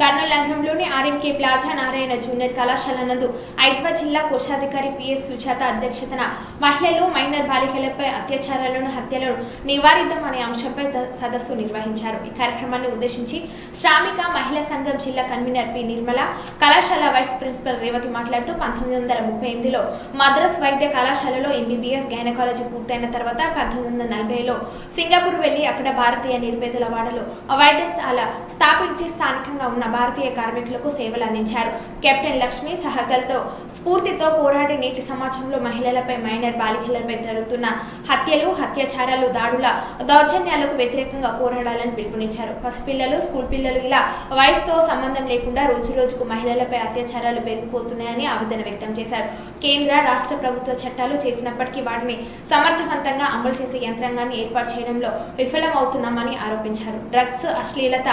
కర్నూలు నగరంలోని RMK plaza Narayana junior కళాశాల నందు ఐద్వా జిల్లా కోశాధికారి పిఎస్ సుజాత అధ్యక్షతన మహిళలు మైనర్ బాలికలపై అత్యాచారాలను హత్యలను నివారిద్దాం అనే అంశంపై సదస్సు నిర్వహించారు. ఈ కార్యక్రమాన్ని ఉద్దేశించి శ్రామిక మహిళా సంఘం జిల్లా కన్వీనర్ పి. నిర్మల కళాశాల వైస్ ప్రిన్సిపల్ రేవతి మాట్లాడుతూ పంతొమ్మిది వందల ముప్పై ఎనిమిదిలో మద్రాస్ వైద్య కళాశాలలో ఎంబీబీఎస్ గైనకాలజీ పూర్తయిన తర్వాత పంతొమ్మిది వందల నలభైలో సింగపూర్ వెళ్ళి అక్కడ భారతీయ నిర్వేదల వాడలో వైద్యశాల స్థాపించి స్థానికంగా ఉన్న భారతీయ కార్మికులకు సేవలు అందించారు. కెప్టెన్ లక్ష్మి సహగల్తో స్ఫూర్తితో పోరాడి నేటి సమాజంలో మహిళలపై మైనర్ బాలికలపై జరుగుతున్న హత్యలు హత్యాచారాలు దాడుల దౌర్జన్యాలకు వ్యతిరేకంగా పోరాడాలని పిలుపునిచ్చారు. పసిపిల్లలు స్కూల్ పిల్లలు ఇలా వయసుతో సంబంధం లేకుండా రోజు రోజుకు మహిళలపై అత్యాచారాలు పెరిగిపోతున్నాయని ఆవేదన వ్యక్తం చేశారు. కేంద్ర రాష్ట్ర ప్రభుత్వ చట్టాలు చేసినప్పటికీ వాటిని సమర్థవంతంగా అమలు చేసే యంత్రాంగాన్ని ఏర్పాటు చేయడంలో విఫలమవుతున్నామని ఆరోపించారు. డ్రగ్స్ అశ్లీలత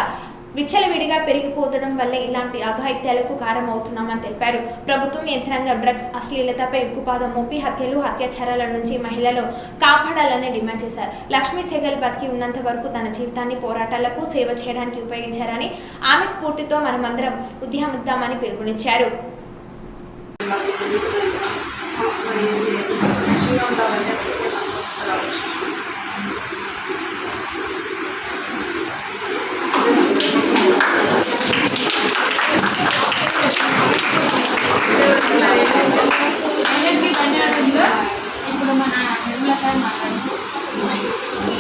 విచ్చలవిడిగా పెరిగిపోతడం వల్ల ఇలాంటి అఘాయిత్యాలకు కారణమవుతున్నామని తెలిపారు. ప్రభుత్వం యంత్రాంగం డ్రగ్స్ అశ్లీలతపై ఉక్కుపాదం మోపి హత్యలు అత్యాచారాల నుంచి మహిళలు కాపాడాలని డిమాండ్ చేశారు. లక్ష్మీ సెగల్ బతికి ఉన్నంత వరకు తన జీవితాన్ని పోరాటాలకు సేవ చేయడానికి ఉపయోగించారని ఆమె స్ఫూర్తితో మనమందరం ఉద్యమిద్దామని పిలుపునిచ్చారు. మాకు 开门，什么什么？